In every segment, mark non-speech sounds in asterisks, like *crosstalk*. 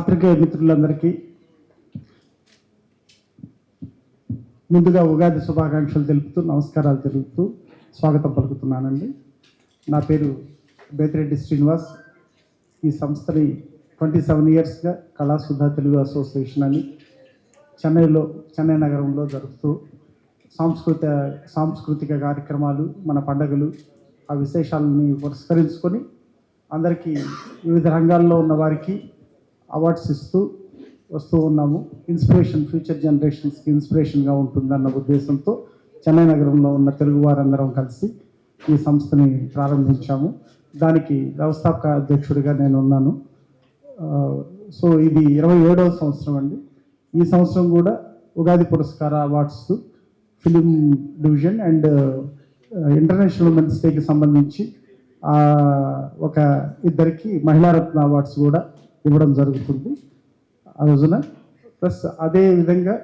పాత్రికేయ మిత్రులందరికీ ముందుగా ఉగాది శుభాకాంక్షలు తెలుపుతూ నమస్కారాలు తెలుపుతూ స్వాగతం పలుకుతున్నానండి. నా పేరు బేతిరెడ్డి శ్రీనివాస్. ఈ సంస్థని ట్వంటీ సెవెన్ ఇయర్స్గా కళాసుధ తెలుగు అసోసియేషన్ అని చెన్నైలో చెన్నై నగరంలో జరుపుతూ సాంస్కృతిక సాంస్కృతిక కార్యక్రమాలు మన పండగలు ఆ విశేషాలని పురస్కరించుకొని అందరికీ వివిధ రంగాల్లో ఉన్న వారికి అవార్డ్స్ ఇస్తూ వస్తూ ఉన్నాము. ఇన్స్పిరేషన్ ఫ్యూచర్ జనరేషన్స్కి ఇన్స్పిరేషన్గా ఉంటుందన్న ఉద్దేశంతో చెన్నై నగరంలో ఉన్న తెలుగు వారందరం కలిసి ఈ సంస్థని ప్రారంభించాము. దానికి వ్యవస్థాపక అధ్యక్షుడిగా నేను ఉన్నాను. సో ఇది ఇరవై ఏడవ సంవత్సరం అండి. ఈ సంవత్సరం కూడా ఉగాది పురస్కార awards film division and international women's డేకి సంబంధించి ఒక ఇద్దరికి మహిళారత్న అవార్డ్స్ కూడా ఇవ్వడం జరుగుతుంది. ఆ రోజున ప్లస్ అదే విధంగా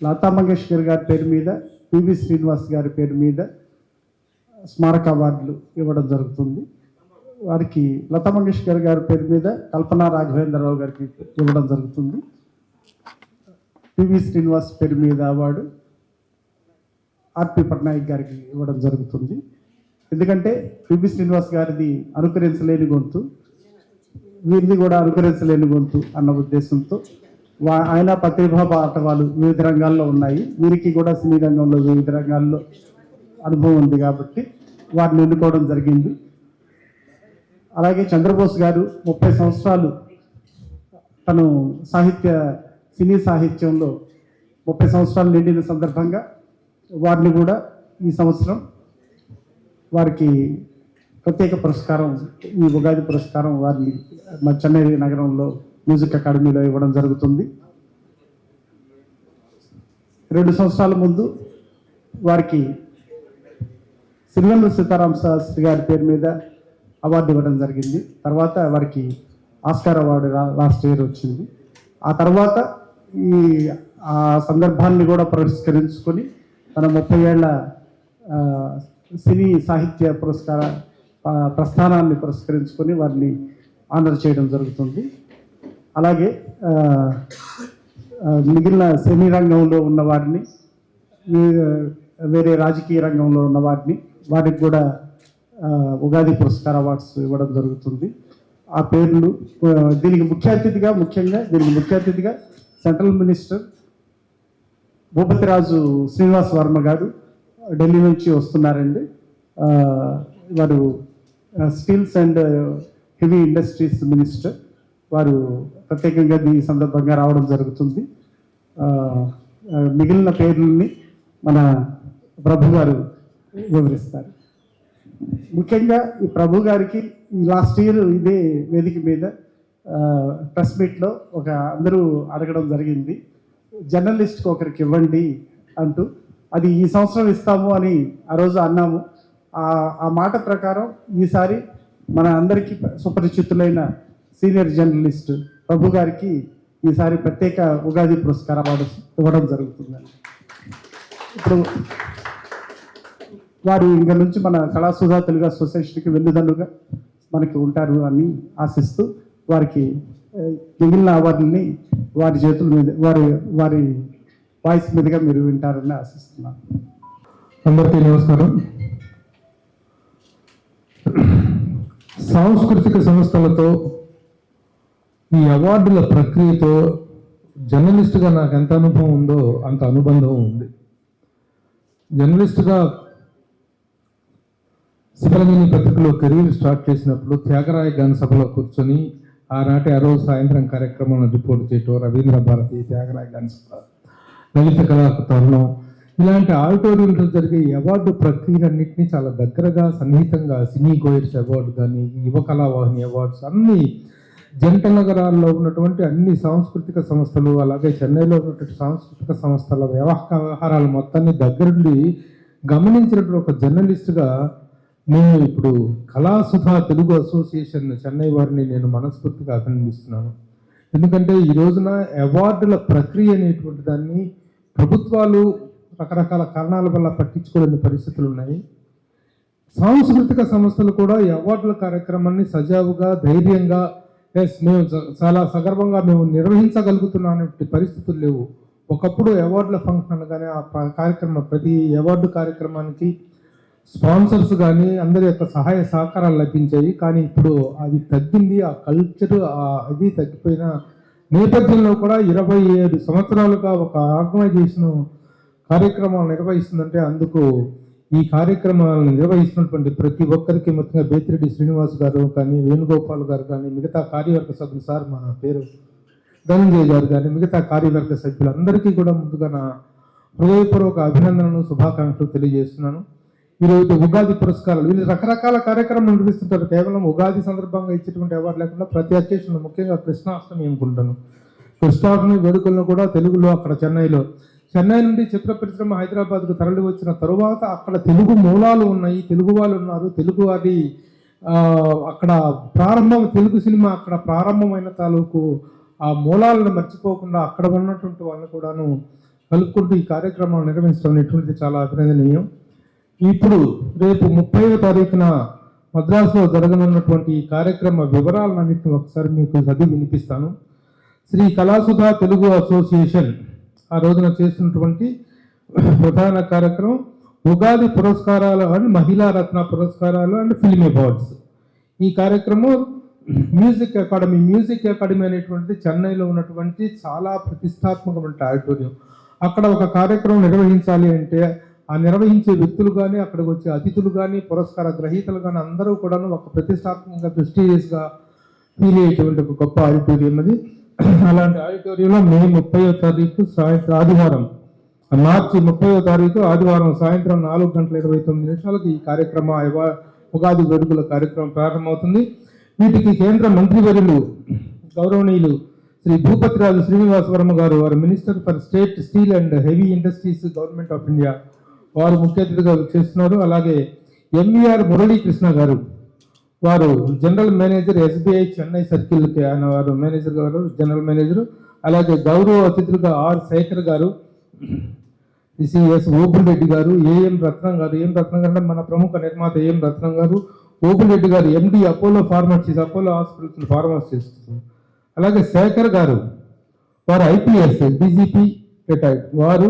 లతా మంగేష్కర్ గారి పేరు మీద పివి శ్రీనివాస్ గారి పేరు మీద స్మారక అవార్డులు ఇవ్వడం జరుగుతుంది. వారికి లతా మంగేష్కర్ గారి పేరు మీద కల్పనా రాఘవేంద్రరావు గారికి ఇవ్వడం జరుగుతుంది. పివి శ్రీనివాస్ పేరు మీద అవార్డు ఆర్పి పట్నాయక్ గారికి ఇవ్వడం జరుగుతుంది. ఎందుకంటే పిబి శ్రీనివాస్ గారిది అనుకరించలేని గొంతు వీరిది కూడా అనుకరించలేని గొంతు అన్న ఉద్దేశంతో వా ఆయన ప్రతిభా పాఠవాలు వివిధ రంగాల్లో ఉన్నాయి. వీరికి కూడా సినీ రంగంలో వివిధ రంగాల్లో అనుభవం ఉంది కాబట్టి వారిని ఎన్నుకోవడం జరిగింది. అలాగే చంద్రబోస్ గారు ముప్పై సంవత్సరాలు తను సాహిత్య సినీ సాహిత్యంలో ముప్పై సంవత్సరాలు నిండిన సందర్భంగా వారిని కూడా ఈ సంవత్సరం వారికి ప్రత్యేక పురస్కారం ఈ ఉగాది పురస్కారం వారిని మా చెన్నై నగరంలో మ్యూజిక్ అకాడమీలో ఇవ్వడం జరుగుతుంది. రెండు సంవత్సరాల ముందు వారికి సిరివెల్ల సీతారాం శాస్త్రి గారి పేరు మీద అవార్డు ఇవ్వడం జరిగింది. తర్వాత వారికి ఆస్కార్ అవార్డు లాస్ట్ ఇయర్ వచ్చింది. ఆ తర్వాత ఈ ఆ సందర్భాన్ని కూడా పురస్కరించుకొని తన ముప్పై ఏళ్ళ సినీ సాహిత్య పురస్కార ప్రస్థానాన్ని పురస్కరించుకొని వారిని ఆనర్ చేయడం జరుగుతుంది. అలాగే మిగిలిన సినీ రంగంలో ఉన్న వారిని వేరే రాజకీయ రంగంలో ఉన్న వారిని వారికి కూడా ఉగాది పురస్కార అవార్డ్స్ ఇవ్వడం జరుగుతుంది. ఆ పేర్లు దీనికి ముఖ్య అతిథిగా ముఖ్యంగా దీనికి ముఖ్య అతిథిగా సెంట్రల్ మినిస్టర్ భూపతిరాజు శ్రీనివాస్ వర్మ గారు ఢిల్లీ నుంచి వస్తున్నారండి. వారు steels and heavy industries minister వారు ప్రత్యేకంగా ఈ సందర్భంగా రావడం జరుగుతుంది. మిగిలిన పేర్లని మన ప్రభు గారు వివరిస్తారు. ముఖ్యంగా ఈ ప్రభు గారికి ఈ లాస్ట్ ఇయర్ ఇదే వేదిక మీద ప్రెస్ మీట్లో ఒక అందరూ అడగడం జరిగింది. జర్నలిస్ట్కి ఒకరికి ఇవ్వండి అంటూ అది ఈ సంవత్సరం ఇస్తాము అని ఆ రోజు అన్నాము. ఆ ఆ మాట ప్రకారం ఈసారి మన అందరికీ సుపరిచితులైన సీనియర్ జర్నలిస్ట్ ప్రభు గారికి ఈసారి ప్రత్యేక ఉగాది పురస్కార అవార్డు ఇవ్వడం జరుగుతుందండి ఇప్పుడు వారు ఇంక నుంచి మన కళాసుధా తెలుగు అసోసియేషన్కి వెన్నుదన్నుగా మనకి ఉంటారు అని ఆశిస్తూ వారికి మిగిలిన అవార్డుల్ని వారి చేతుల మీద వారి వారి వాయిస్ మీదుగా మీరు వింటారని ఆశిస్తున్నాను. అందరికీ నమస్కారం. సాంస్కృతిక సంస్థలతో ఈ అవార్డుల ప్రక్రియతో జర్నలిస్టుగా నాకు ఎంత అనుభవం ఉందో అంత అనుబంధం ఉంది. జర్నలిస్టుగా శివరంజని పత్రికలో కెరీర్ స్టార్ట్ చేసినప్పుడు త్యాగరాయ గాన సభలో కూర్చొని ఆనాటి ఆ రోజు సాయంత్రం కార్యక్రమాలను రిపోర్ట్ చేయటం రవీంద్ర భారతి త్యాగరాయ గాన సభ. లలిత కళా తరుణం ఇలాంటి ఆడిటోరియంలో జరిగే అవార్డు ప్రక్రియలన్నింటినీ చాలా దగ్గరగా సన్నిహితంగా సినీ గోయర్స్ అవార్డు కానీ యువ కళావాహిని అవార్డ్స్ అన్ని జంట నగరాల్లో ఉన్నటువంటి అన్ని సాంస్కృతిక సంస్థలు అలాగే చెన్నైలో ఉన్నటువంటి సాంస్కృతిక సంస్థల వ్యవహారాలు మొత్తాన్ని దగ్గరుండి గమనించినటువంటి ఒక జర్నలిస్ట్గా నేను ఇప్పుడు కళాసుధ తెలుగు అసోసియేషన్ చెన్నై వారిని నేను మనస్ఫూర్తిగా అభినందిస్తున్నాను. ఎందుకంటే ఈ రోజున అవార్డుల ప్రక్రియ అనేటువంటి దాన్ని ప్రభుత్వాలు రకరకాల కారణాల వల్ల పట్టించుకోలేని పరిస్థితులు ఉన్నాయి. సాంస్కృతిక సంస్థలు కూడా ఈ అవార్డుల కార్యక్రమాన్ని సజావుగా ధైర్యంగా ఎస్ మేము చాలా సగర్వంగా మేము నిర్వహించగలుగుతున్న పరిస్థితులు లేవు. ఒకప్పుడు అవార్డుల ఫంక్షన్ అనగానే ఆ ప- కార్యక్రమం ప్రతి అవార్డు కార్యక్రమానికి స్పాన్సర్స్ కానీ అందరి యొక్క సహాయ సహకారాలు లభించాయి. కానీ ఇప్పుడు అది తగ్గింది. ఆ కల్చర్ ఆ అది తగ్గిపోయిన నేపథ్యంలో కూడా ఇరవై ఏడు సంవత్సరాలుగా ఒక ఆర్గనైజేషన్ కార్యక్రమాలు నిర్వహిస్తుందంటే అందుకు ఈ కార్యక్రమాలను నిర్వహిస్తున్నటువంటి ప్రతి ఒక్కరికి ముఖ్యంగా బేతిరెడ్డి శ్రీనివాస్ గారు కానీ వేణుగోపాల్ గారు కానీ మిగతా కార్యవర్గ సభ్యులు సార్ మన పేరు ధనంజయ్ గారు కానీ మిగతా కార్యవర్గ సభ్యులందరికీ కూడా ముందుగా నా హృదయపూర్వక అభినందనలు శుభాకాంక్షలు తెలియజేస్తున్నాను. ఈరోజు ఉగాది పురస్కారాలు. వీళ్ళు రకరకాల కార్యక్రమాలు నిర్వహిస్తుంటారు. కేవలం ఉగాది సందర్భంగా ఇచ్చేటువంటి అవార్డు లేకుండా ప్రతి అకేషన్ ముఖ్యంగా కృష్ణాష్టమి అనుకుంటాను. కృష్ణాష్టమి వేడుకలను కూడా తెలుగులో అక్కడ చెన్నైలో. చెన్నై నుండి చిత్ర పరిశ్రమ హైదరాబాద్కు తరలి వచ్చిన తరువాత అక్కడ తెలుగు మూలాలు ఉన్నాయి. తెలుగు వాళ్ళు ఉన్నారు. తెలుగు వారి అక్కడ ప్రారంభం తెలుగు సినిమా అక్కడ ప్రారంభమైన తాలూకు ఆ మూలాలను మర్చిపోకుండా అక్కడ ఉన్నటువంటి వాళ్ళని కూడాను కలుపుకుంటూ ఈ కార్యక్రమాలు నిర్వహించడం అనేటువంటిది చాలా అభినందనీయం. ఇప్పుడు రేపు ముప్పైవ తారీఖున మద్రాసులో జరగనున్నటువంటి కార్యక్రమ వివరాలన్నింటినీ ఒకసారి మీకు చదివి వినిపిస్తాను. శ్రీ కళాసుధ తెలుగు అసోసియేషన్ ఆ రోజున చేస్తున్నటువంటి ప్రధాన కార్యక్రమం ఉగాది పురస్కారాలు అండ్ మహిళా రత్న పురస్కారాలు అండ్ ఫిల్మ్ అవార్డ్స్. ఈ కార్యక్రమం మ్యూజిక్ అకాడమీ మ్యూజిక్ అకాడమీ అనేటువంటి చెన్నైలో ఉన్నటువంటి చాలా ప్రతిష్టాత్మకమైన ఆడిటోరియం. అక్కడ ఒక కార్యక్రమం నిర్వహించాలి అంటే ఆ నిర్వహించే వ్యక్తులు కానీ అక్కడికి వచ్చే అతిథులు కానీ పురస్కార గ్రహీతలు కానీ అందరూ కూడాను ఒక ప్రతిష్టాత్మకంగా ప్రెస్టీజియస్గా ఫీల్ అయ్యేటువంటి ఒక గొప్ప ఆడిటోరియం అది అలాంటి ఆడిటోరియంలో మే ముప్పయో తారీఖు సాయంత్రం ఆదివారం మార్చి ముప్పైవ తారీఖు ఆదివారం సాయంత్రం నాలుగు గంటల ఇరవై తొమ్మిది నిమిషాలకు ఈ కార్యక్రమ ఉగాది వేడుకల కార్యక్రమం ప్రారంభమవుతుంది. వీటికి కేంద్ర మంత్రివర్యులు గౌరవనీయులు శ్రీ భూపతిరాజు శ్రీనివాస వర్మ గారు వారు minister for state steel and heavy industries government of India వారు ముఖ్య అతిథిగా చేస్తున్నారు. అలాగే ఎంవీఆర్ మురళీకృష్ణ గారు వారు జనరల్ మేనేజర్ ఎస్బీఐ చెన్నై సర్కిల్కి ఆయన వారు మేనేజర్ గారు జనరల్ మేనేజర్ అలాగే గౌరవ అతిథులుగా ఆర్ శేఖర్ గారు సిఎస్ ఓపుల్ రెడ్డి గారు ఏఎం రత్నం గారు. ఏం రత్నం గారు అంటే మన ప్రముఖ నిర్మాత AM Ratnam garu. Opul Reddy garu MD Apollo pharmacies Apollo hospitals pharmacies చేస్తున్నారు. అలాగే శేఖర్ గారు వారు ఐపీఎస్ డీజీపీ రిటైర్డ్. వారు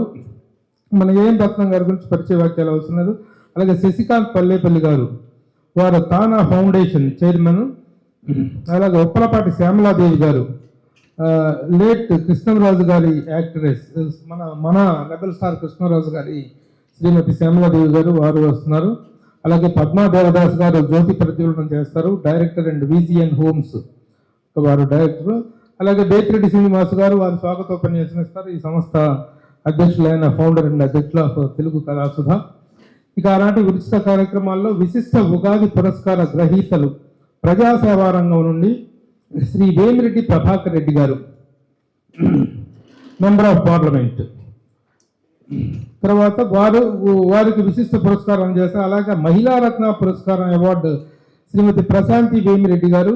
మన ఏం రత్నం గారి గురించి పరిచయ వాక్యాలు అవసరం అలాగే శశికాంత్ పల్లేపల్లి గారు వారు తానా ఫౌండేషన్ చైర్మన్. అలాగే ఉప్పలపాటి శ్యామలాదేవి గారు లేట్ కృష్ణరాజు గారి యాక్ట్రెస్ మన మన రెబల్ స్టార్ కృష్ణరాజు గారి శ్రీమతి శ్యామలాదేవి గారు వారు వస్తున్నారు. అలాగే పద్మా దేవదాస్ గారు జ్యోతి ప్రజ్వలనం చేస్తారు. డైరెక్టర్ అండ్ విజిఎన్ హోమ్స్ వారు డైరెక్టర్. అలాగే బేతిరెడ్డి శ్రీనివాస్ గారు వారు స్వాగతోపన్యాసం ఇస్తారు. ఈ సంస్థ అధ్యక్షులైన ఫౌండర్ అండ్ అధ్యక్షుల తెలుగు కళాసుధ ఇక అలాంటి ఉచిత కార్యక్రమాల్లో విశిష్ట ఉగాది పురస్కార గ్రహీతలు ప్రజాసేవా రంగం నుండి శ్రీ వేమిరెడ్డి ప్రభాకర్ రెడ్డి గారు. మెంబర్ ఆఫ్ పార్లమెంట్ తర్వాత వారు వారికి విశిష్ట పురస్కారం అందజేస్తారు అలాగే మహిళా రత్న పురస్కారం అవార్డు శ్రీమతి ప్రశాంతి వేమిరెడ్డి గారు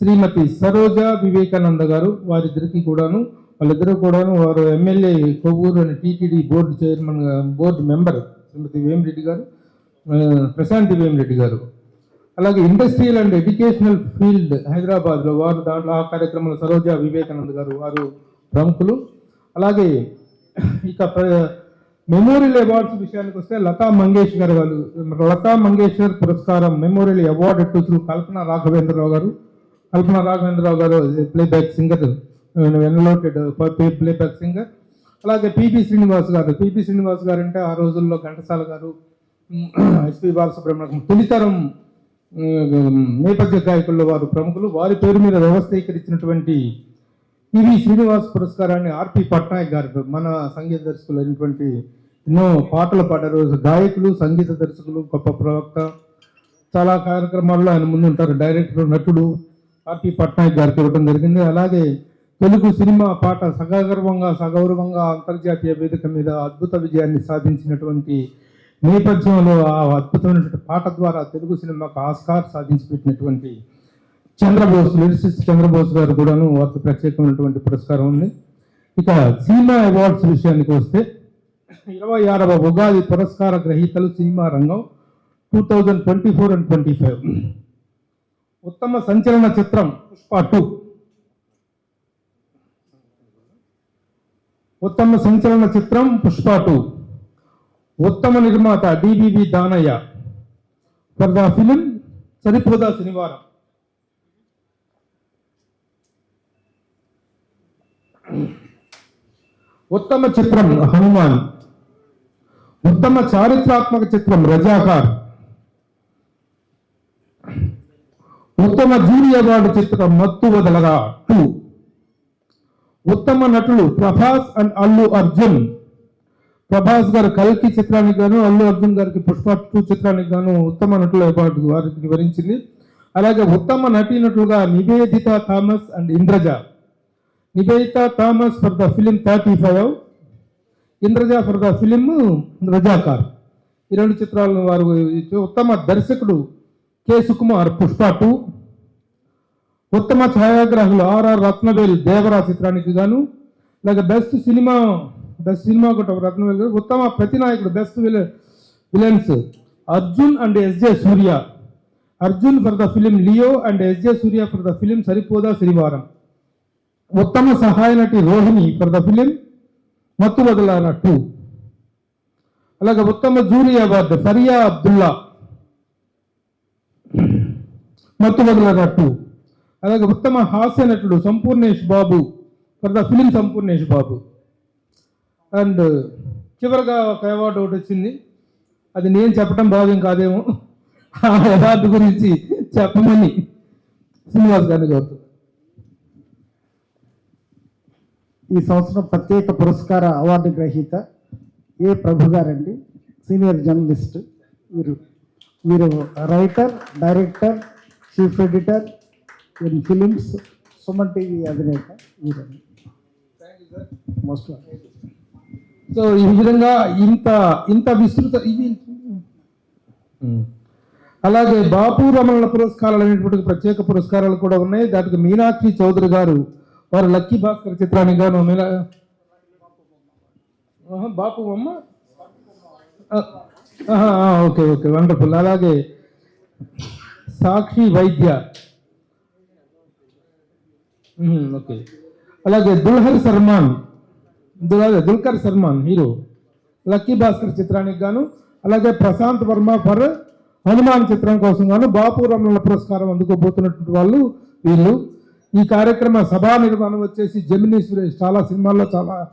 శ్రీమతి సరోజ వివేకానంద గారు వారిద్దరికి కూడాను వాళ్ళిద్దరూ కూడా వారు ఎమ్మెల్యే కొవ్వూరు అని TTD board chairman board member Shrimati Vemireddy garu Prashanti Vemireddy గారు. అలాగే ఇండస్ట్రియల్ అండ్ ఎడ్యుకేషనల్ ఫీల్డ్ హైదరాబాద్లో వారు దాంట్లో ఆ కార్యక్రమంలో సరోజ వివేకానంద్ గారు వారు ప్రముఖులు. అలాగే ఇక ప్ర- మెమోరియల్ అవార్డ్స్ విషయానికి వస్తే లతా మంగేష్కర్ గారు లతా మంగేష్కర్ పురస్కారం memorial award to Shri Kalpana Raghavendra Rao garu. Kalpana Raghavendra Rao garu playback singer. వెన్లోటెడ్ playback singer. అలాగే పిబి శ్రీనివాస్ గారు. పిబి శ్రీనివాస్ గారు అంటే ఆ రోజుల్లో ఘంటసాల గారు *clears throat* ఎస్పి బాలసుబ్రహ్మణ్యం తొలితరం నేపథ్య గాయకుల్లో వారు ప్రముఖులు. వారి పేరు మీద వ్యవస్థీకరించినటువంటి పివి శ్రీనివాస్ పురస్కారాన్ని ఆర్పి పట్నాయక్ గారు మన సంగీత దర్శకులు అయినటువంటి ఎన్నో పాటలు పాడారు. గాయకులు సంగీత దర్శకులు గొప్ప ప్రవక్త. చాలా కార్యక్రమాల్లో ఆయన ముందుంటారు. డైరెక్టర్ నటుడు ఆర్పి పట్నాయక్ గారికి ఇవ్వడం జరిగింది. అలాగే తెలుగు సినిమా పాట సగర్వంగా సగౌరవంగా అంతర్జాతీయ వేదిక మీద అద్భుత విజయాన్ని సాధించినటువంటి నేపథ్యంలో ఆ అద్భుతమైనటువంటి పాట ద్వారా తెలుగు సినిమాకు ఆస్కార్ సాధించి పెట్టినటువంటి చంద్రబోస్ లిరిసిస్ట్ చంద్రబోస్ గారు కూడాను వారికి ప్రత్యేకమైనటువంటి పురస్కారం ఉంది. ఇక సినిమా అవార్డ్స్ విషయానికి వస్తే ఇరవై ఆరవ ఉగాది పురస్కార గ్రహీతలు సినిమా రంగం two thousand twenty four and twenty five. ఉత్తమ సంచలన చిత్రం పుష్ప టూ. ఉత్తమ సంచలన చిత్రం పుష్ప టూ. ఉత్తమ నిర్మాత DVV Danayya. For the film Saripodhaa Sanivaaram. ఉత్తమ చిత్రం హనుమాన్. ఉత్తమ చారిత్రాత్మక చిత్రం రజాకార్. ఉత్తమ జూరీ అవార్డు చిత్రం మత్తు వదలగా టూ. ఉత్తమ నటులు ప్రభాస్ అండ్ అల్లు అర్జున్. ప్రభాస్ గారు కల్కి చిత్రానికి గాను అల్లు అర్జున్ గారికి పుష్ప టూ చిత్రానికి గాను ఉత్తమ నటుల అవార్డు వారికి వరించింది అలాగే ఉత్తమ నటీనటులుగా Niveditha Thomas and Indraja. Niveditha Thomas for the film thirty five. Indraja for the film Razakar. ఈ రెండు చిత్రాలను వారు ఉత్తమ దర్శకుడు కె సుకుమార్ పుష్ప టూ. ఉత్తమ ఛాయాగ్రాహకులు ఆర్ఆర్ రత్నవేల్ దేవరా చిత్రానికి గాను అలాగే బెస్ట్ సినిమా బెస్ట్ సినిమా కూడా రత్నవేల్ గారు ఉత్తమ ప్రతినాయకుడు best విల villains Arjun and SJ Suriya. Arjun for the film Leo and SJ Suriya for the film Saripodhaa Sanivaaram. ఉత్తమ సహాయ నటి రోహిణి ఫర్ ద ఫిలిం మత్తు వదలాన టూ అలాగే ఉత్తమ జూరీ అవార్డు ఫరియా అబ్దుల్లా. మత్తు వదలాన టూ అలాగే ఉత్తమ హాస్య నటుడు Sampoornesh Babu for the film Sampoornesh Babu. And చివరిగా ఒక అవార్డు ఒకటి వచ్చింది. అది నేను చెప్పడం భావ్యం కాదేమో. ఆ అవార్డు గురించి చెప్పమని శ్రీనివాస్ గారిని కోరుతున్నాను. ఈ సంవత్సరం ప్రత్యేక పురస్కార అవార్డు గ్రహీత ఏ ప్రభు గారండి సీనియర్ జర్నలిస్ట్ వీరు వీరు writer director chief editor in films Suman TV అధినేత మోస్ట్ సో ఈ విధంగా ఇంత ఇంత విస్తృత ఇవి అలాగే బాపు రమణ పురస్కారాలు అనేటువంటి ప్రత్యేక పురస్కారాలు కూడా ఉన్నాయి. దానికి మీనాక్షి చౌదరి గారు వారు లక్కీ భాస్కర్ చిత్రానికి గాను మీనా బాపు అమ్మ? Okay okay wonderful. అలాగే సాక్షి వైద్య ఓకే. అలాగే దుల్హర్ సల్మాన్ అలాగే దుల్కర్ సల్మాన్ హీరో. లక్కీ భాస్కర్ చిత్రానికి గాను అలాగే ప్రశాంత్ వర్మ ఫర్ హనుమాన్ చిత్రం కోసం గాను బాపు రమణ పురస్కారం అందుకోబోతున్నటువంటి వాళ్ళు వీళ్ళు. ఈ కార్యక్రమ సభా నిర్మాణం వచ్చేసి జమినీ సురేష్. చాలా సినిమాల్లో చాలా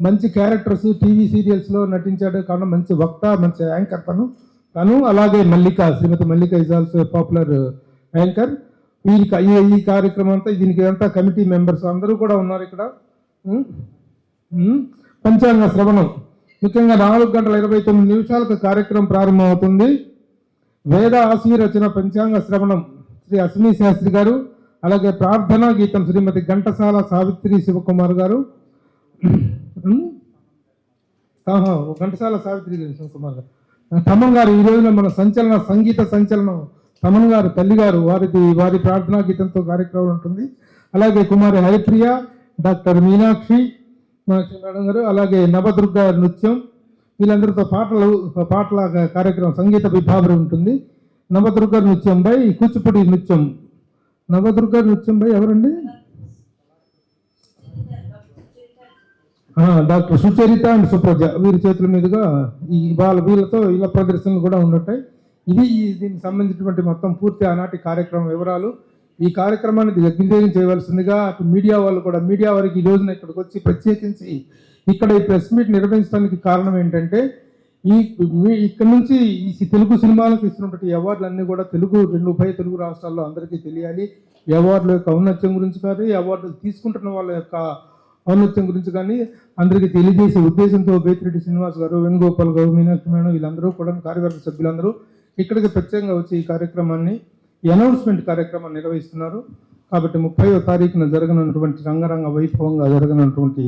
మంచి క్యారెక్టర్స్ టీవీ సీరియల్స్లో నటించాడు. కావున మంచి వక్త మంచి యాంకర్ తను. తను అలాగే Mallika Shrimati Mallika is also popular anchor. వీరికి ఈ- ఈ కార్యక్రమం అంతా దీనికి అంతా కమిటీ మెంబర్స్ అందరూ కూడా ఉన్నారు ఇక్కడ. పంచాంగ శ్రవణం. ముఖ్యంగా నాలుగు గంటల ఇరవై తొమ్మిది నిమిషాలకు కార్యక్రమం ప్రారంభమవుతుంది. వేద ఆశీరచన పంచాంగ శ్రవణం. శ్రీ అశ్విని శాస్త్రి గారు అలాగే ప్రార్థనా గీతం శ్రీమతి ఘంటసాల సావిత్రి శివకుమార్ గారు. ఆహా, ఓ ఘంటసాల సావిత్రి శివకుమార్ గారు. తమన్ గారు ఈ రోజున మన సంచలన సంగీత సంచలనం తమన్ గారు తల్లి గారు వారిది వారి ప్రార్థనా గీతంతో కార్యక్రమం ఉంటుంది. అలాగే కుమారి హరిప్రియ డాక్టర్ మీనాక్షి మేడం గారు అలాగే నవదుర్గ నృత్యం వీళ్ళందరితో పాటలు పాటల కార్యక్రమం సంగీత విభాగం ఉంటుంది. నవదుర్గ నృత్యం బై కూచిపూడి నృత్యం. నవదుర్గ నృత్యం బై ఎవరండి? Doctor Sucharitha and Supraja. వీరి చేతుల మీదుగా ఈ వాళ్ళ వీళ్ళతో ఇలా ప్రదర్శనలు కూడా ఉండుంటాయి ఇది దీనికి సంబంధించినటువంటి మొత్తం పూర్తి ఆనాటి కార్యక్రమం వివరాలు. ఈ కార్యక్రమాన్ని దిగ్విజయం చేయవలసిందిగా అటు మీడియా వాళ్ళు కూడా మీడియా వారికి ఈ రోజున ఇక్కడికి వచ్చి ప్రత్యేకించి ఇక్కడ ఈ ప్రెస్ మీట్ నిర్వహించడానికి కారణం ఏంటంటే ఈ మీ- ఇక్కడ నుంచి ఈ తెలుగు సినిమాలకు ఇస్తున్నటువంటి అవార్డులన్నీ కూడా తెలుగు రెండు ఉభయ తెలుగు రాష్ట్రాల్లో అందరికీ తెలియాలి. అవార్డుల యొక్క ఔన్నత్యం గురించి కానీ అవార్డులు తీసుకుంటున్న వాళ్ళ యొక్క ఔన్నత్యం గురించి కానీ అందరికీ తెలియజేసే ఉద్దేశంతో బేతిరెడ్డి శ్రీనివాస్ గారు వేణుగోపాల్ గారు మీనాక్షి మేడం వీళ్ళందరూ కూడా కార్యవర్గ సభ్యులందరూ ఇక్కడికి ప్రత్యేకంగా వచ్చి ఈ కార్యక్రమాన్ని అనౌన్స్మెంట్ కార్యక్రమాన్ని నిర్వహిస్తున్నారు. కాబట్టి ముప్పైవ తారీఖున జరగనున్నటువంటి రంగరంగ వైభవంగా జరగనున్నటువంటి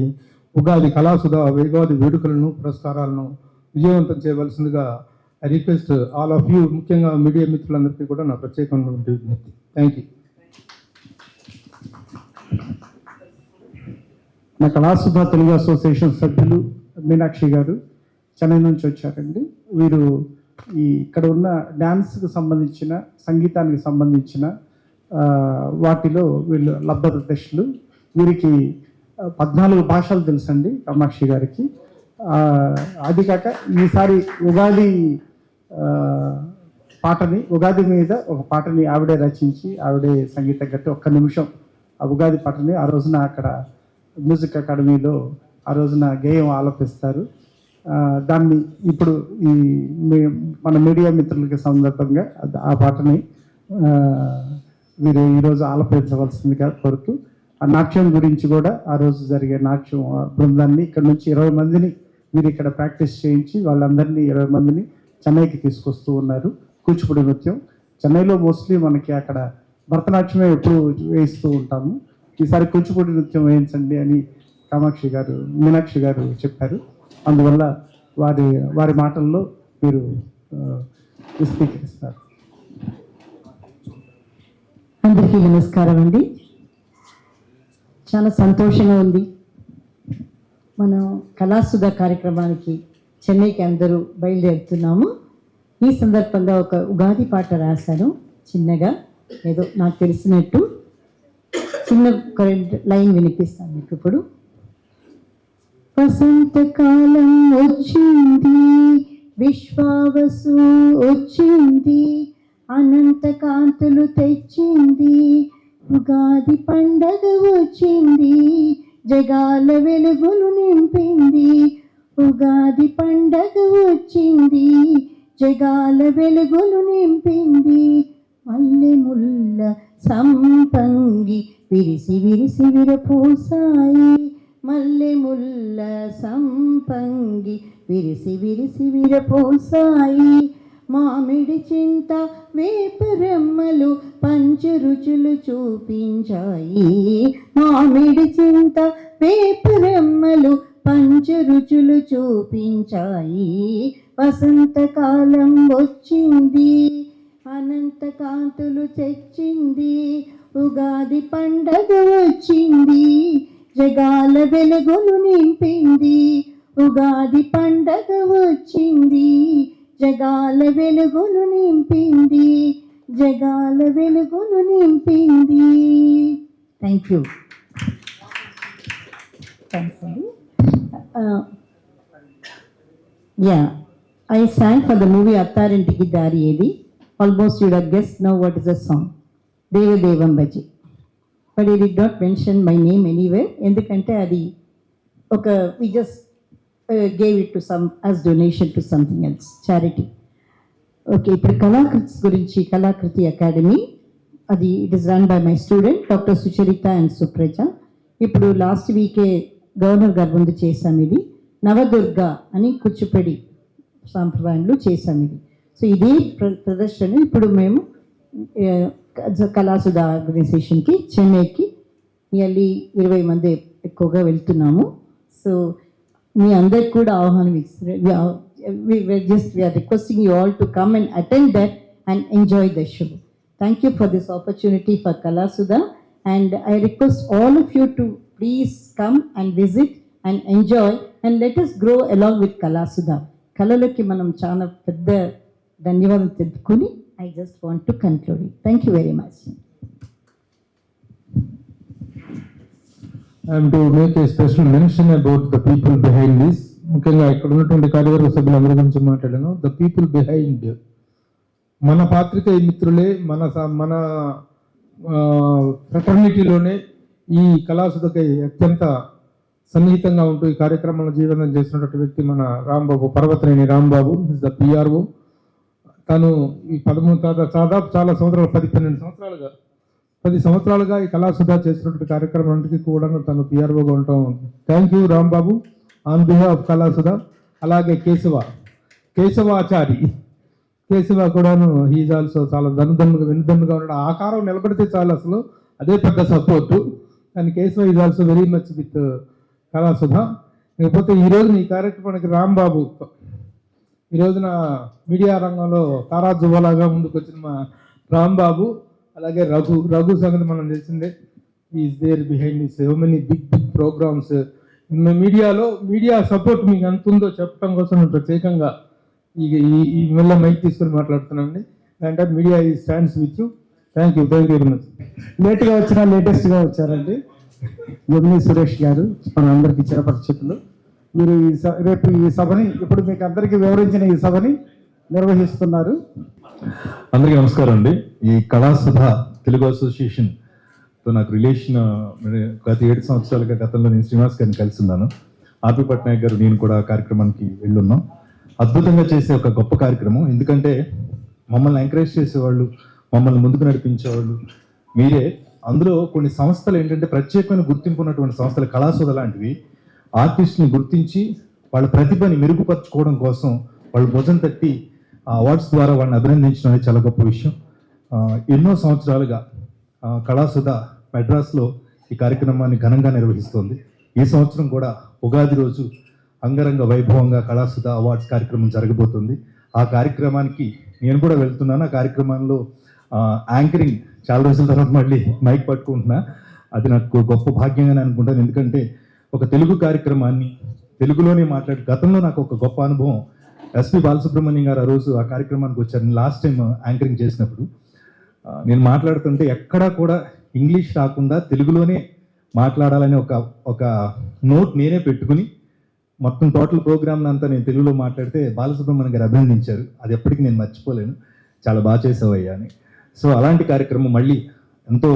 ఉగాది కళాసుధ వేగాది వేడుకలను పురస్కారాలను విజయవంతం చేయవలసిందిగా I request all of you ముఖ్యంగా మీడియా మిత్రులందరికీ కూడా నా ప్రత్యేకమైనటువంటి విజ్ఞప్తి. థ్యాంక్ యూ నా కళాసుధ తెలుగు అసోసియేషన్ సభ్యులు మీనాక్షి గారు చెన్నై నుంచి వచ్చారండి. వీరు ఈ ఇక్కడ ఉన్న డ్యాన్స్కి సంబంధించిన సంగీతానికి సంబంధించిన వాటిలో వీళ్ళు లబ్ధప్రదర్శులు వీరికి పద్నాలుగు భాషలు తెలుసండి కామాక్షి గారికి. అది కాక ఈసారి ఉగాది పాటని ఉగాది మీద ఒక పాటని ఆవిడే రచించి ఆవిడే సంగీతం కట్టి ఒక్క నిమిషం ఆ ఉగాది పాటని ఆ రోజున అక్కడ మ్యూజిక్ అకాడమీలో ఆ రోజున గేయం ఆలపిస్తారు. దాన్ని ఇప్పుడు ఈ మీ- మన మీడియా మిత్రులకి సందర్భంగా ఆ పాటని వీరు ఈరోజు ఆలపించవలసిందిగా కోరుతూ ఆ నాట్యం గురించి కూడా ఆ రోజు జరిగే నాట్యం బృందాన్ని ఇక్కడ నుంచి ఇరవై మందిని మీరు ఇక్కడ ప్రాక్టీస్ చేయించి వాళ్ళందరినీ ఇరవై మందిని చెన్నైకి తీసుకొస్తూ ఉన్నారు. కూచిపూడి నృత్యం. చెన్నైలో మోస్ట్లీ మనకి అక్కడ భరతనాట్యమే ఎప్పుడు వేయిస్తూ ఉంటాము. ఈసారి కూచిపూడి నృత్యం వేయించండి అని కామాక్షి గారు మీనాక్షి గారు చెప్పారు. అందువల్ల వారి వారి మాటల్లో మీరు ఆ, అందరికీ నమస్కారం అండి. చాలా సంతోషంగా ఉంది. మనం కళాసుధ కార్యక్రమానికి చెన్నైకి అందరూ బయలుదేరుతున్నాము. ఈ సందర్భంగా ఒక ఉగాది పాట రాశాను చిన్నగా. ఏదో నాకు తెలిసినట్టు. చిన్న లైన్ వినిపిస్తాను మీకు ఇప్పుడు. వసంతకాలం వచ్చింది విశ్వావసు వచ్చింది అనంత కాంతులు తెచ్చింది ఉగాది పండగ వచ్చింది జగాల వెలుగులు నింపింది ఉగాది పండగ వచ్చింది జగాల వెలుగులు నింపింది మల్లె ముల్ల సంపంగి విరిసి విరిసి విరపోసాయి. మల్లె ముల్ల సంపంగి విరిసి విరిసి విరపోసాయి. మామిడి చింత వేపరెమ్మలు పంచరుచులు చూపించాయి. మామిడి చింత వేపరెమ్మలు పంచరుచులు చూపించాయి. వసంతకాలం వచ్చింది అనంత కాంతులు తెచ్చింది ఉగాది పండగ వచ్చింది. జగాల వెలుగును నింపింది. ఉగాది పండగ వచ్చింది. జగాల వెలుగును నింపింది. జగాల వెలుగును నింపింది. థ్యాంక్ యూ థ్యాంక్స్ అండి yeah I sang for the movie Attarintiki Daredi ఏది almost you'd have guessed now what a song song. Devadevam Bhaje but he did not mention my name anyway ఎందుకంటే అది ఒక we just gave it to some as donation to something else charity okay ఇప్పుడు కళాకృతి గురించి కళాకృతి academy అది it is run by my student doctor Sucharitha and Supraja ఇప్పుడు last వీకే governor గారి ముందు చేశాం ఇది. నవదుర్గ అని కూచిపూడి సాంప్రదాయంలో చేశాం ఇది. సో ఇదే ప్ర- ప్రదర్శన. ఇప్పుడు మేము uh, కళాసుధ ఆర్గనైజేషన్కి చెన్నైకి నియర్లీ ఇరవై మంది ఎక్కువగా వెళ్తున్నాము. సో మీ అందరికి కూడా ఆహ్వానం just we're requesting you all to come and attend that and enjoy the show thank you for this opportunity for Kalasudha and I request all of you to please come and visit and enjoy and let us grow along with Kalasudha కళలకి మనం చాలా పెద్ద ధన్యవాదం తెలుపుకొని I want to to it. Thank you very much and to make a special mention about the people behind this ముఖ్యంగా ఇక్కడ ఉన్నటువంటి కార్యవర్గ సభ్యులందరి గురించి మాట్లాడాను. ద పీపుల్ బిహైండ్ మన పాత్రికేయ మిత్రులే మన మన ఫ్రటర్నిటీలోనే ఈ కళాసుధకై అత్యంత సన్నిహితంగా ఉంటూ ఈ కార్యక్రమంలో జీవనం చేసినటువంటి వ్యక్తి మన Rambabu Parvathaneni Rambabu is the PRO తను ఈ పదమూడు దాదాపు చాలా సంవత్సరాలు పది పన్నెండు సంవత్సరాలుగా పది సంవత్సరాలుగా ఈ కళాసుధ చేసినటువంటి కార్యక్రమానికి కూడా తను పిఆర్ఓగా ఉంటాం thank you Rambabu on behalf Kalasudha అలాగే కేశవ కేశవాచారి కేశవ కూడాను హీజ్ ఆల్సో చాలా దన్నుదన్నుగా వెన్నుదన్నుగా ఉండడం ఆకారం నిలబడితే చాలు అసలు అదే పెద్ద సపోర్టు కానీ Keshava is also very much with Kalasudha ఇకపోతే ఈరోజు ఈ కార్యక్రమానికి రాంబాబు ఈ రోజున మీడియా రంగంలో తారాజువ్వలాగా ముందుకు వచ్చిన మా రాంబాబు అలాగే రఘు. రఘు సంగతి మనం తెలిసిందే. Is there behind so many big big programmes మీడియాలో మీడియా సపోర్ట్ మీకు ఎంత ఉందో చెప్పడం కోసం ప్రత్యేకంగా ఈ ఈ- మళ్ళీ మైక్ తీసుకొని మాట్లాడుతున్నామండి అంటే మీడియా ఈ stands with you thank you thank you very much లేట్గా వచ్చినా లేటెస్ట్గా వచ్చారండి. జమిని సురేష్ గారు మన అందరికి చిరపరిచితులు. మీరు ఈ రేపు ఈ సభని ఇప్పుడు మీకు అందరికీ వివరించిన ఈ సభని నిర్వహిస్తున్నారు. అందరికీ నమస్కారం అండి. ఈ కళాసభ తెలుగు అసోసియేషన్తో నాకు రిలేషన్ గత ఏడు సంవత్సరాలుగా గతంలో నేను శ్రీనివాస్ గారిని కలిసి ఉన్నాను. ఆపి పట్నాయక్ గారు నేను కూడా కార్యక్రమానికి వెళ్ళున్నాం. అద్భుతంగా చేసే ఒక గొప్ప కార్యక్రమం. ఎందుకంటే మమ్మల్ని ఎంకరేజ్ చేసేవాళ్ళు మమ్మల్ని ముందుకు నడిపించేవాళ్ళు మీరే. అందులో కొన్ని సంస్థలు ఏంటంటే ప్రత్యేకమైన గుర్తింపు ఉన్నటువంటి సంస్థలు కళాసుధ లాంటివి. ఆర్టిస్ట్ని గుర్తించి వాళ్ళ ప్రతిభని మెరుగుపరచుకోవడం కోసం వాళ్ళు భుజం తట్టి ఆ అవార్డ్స్ ద్వారా వాళ్ళని అభినందించడం అనేది చాలా గొప్ప విషయం. ఎన్నో సంవత్సరాలుగా కళాసుధ మెడ్రాస్లో ఈ కార్యక్రమాన్ని ఘనంగా నిర్వహిస్తోంది. ఈ సంవత్సరం కూడా ఉగాది రోజు అంగరంగ వైభవంగా కళాసుధ అవార్డ్స్ కార్యక్రమం జరగబోతుంది. ఆ కార్యక్రమానికి నేను కూడా వెళ్తున్నాను. ఆ కార్యక్రమంలో యాంకరింగ్ చాలా రోజుల తర్వాత మళ్ళీ మైక్ పట్టుకుంటున్నా. అది నాకు గొప్ప భాగ్యంగానే అనుకుంటాను. ఎందుకంటే ఒక తెలుగు కార్యక్రమాన్ని తెలుగులోనే మాట్లాడి గతంలో నాకు ఒక గొప్ప అనుభవం. ఎస్పి బాలసుబ్రహ్మణ్యం గారు ఆ రోజు ఆ కార్యక్రమానికి వచ్చారు. లాస్ట్ టైం యాంకరింగ్ చేసినప్పుడు uh, నేను మాట్లాడుతుంటే ఎక్కడా కూడా ఇంగ్లీష్ రాకుండా తెలుగులోనే మాట్లాడాలని ఒక ఒక నోట్ నేనే పెట్టుకుని మొత్తం టోటల్ ప్రోగ్రామ్ అంతా నేను తెలుగులో మాట్లాడితే బాలసుబ్రహ్మణ్యం గారు అభినందించారు. అది ఎప్పటికీ నేను మర్చిపోలేను. చాలా బాగా చేసావయ్యా అని. సో అలాంటి కార్యక్రమం మళ్ళీ ఎంతో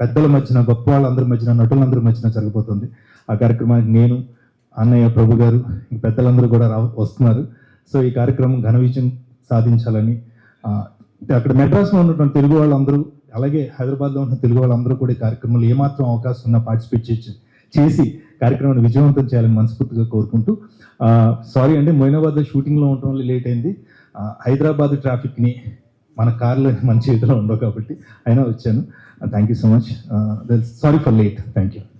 పెద్దల మధ్యన గొప్ప వాళ్ళందరి మధ్యన నటులందరి మధ్యన జరగబోతుంది. ఆ కార్యక్రమానికి నేను అన్నయ్య ప్రభు గారు పెద్దలందరూ కూడా రా వస్తున్నారు. సో ఈ కార్యక్రమం ఘన విజయం సాధించాలని అక్కడ మెడ్రాస్లో ఉన్నటువంటి తెలుగు వాళ్ళందరూ అలాగే హైదరాబాద్లో ఉన్న తెలుగు వాళ్ళందరూ కూడా ఈ కార్యక్రమంలో ఏమాత్రం అవకాశం ఉన్నా పార్టిసిపేట్ చేసి చేసి కార్యక్రమాన్ని విజయవంతం చేయాలని మనస్ఫూర్తిగా కోరుకుంటూ సారీ అండి మొయినాబాద్లో షూటింగ్లో ఉండటం వల్ల లేట్ అయింది. హైదరాబాద్ ట్రాఫిక్ని మన కార్లో మన చేతిలో ఉండవు కాబట్టి అయినా వచ్చాను. Thank you so much. Sorry for late. Thank you.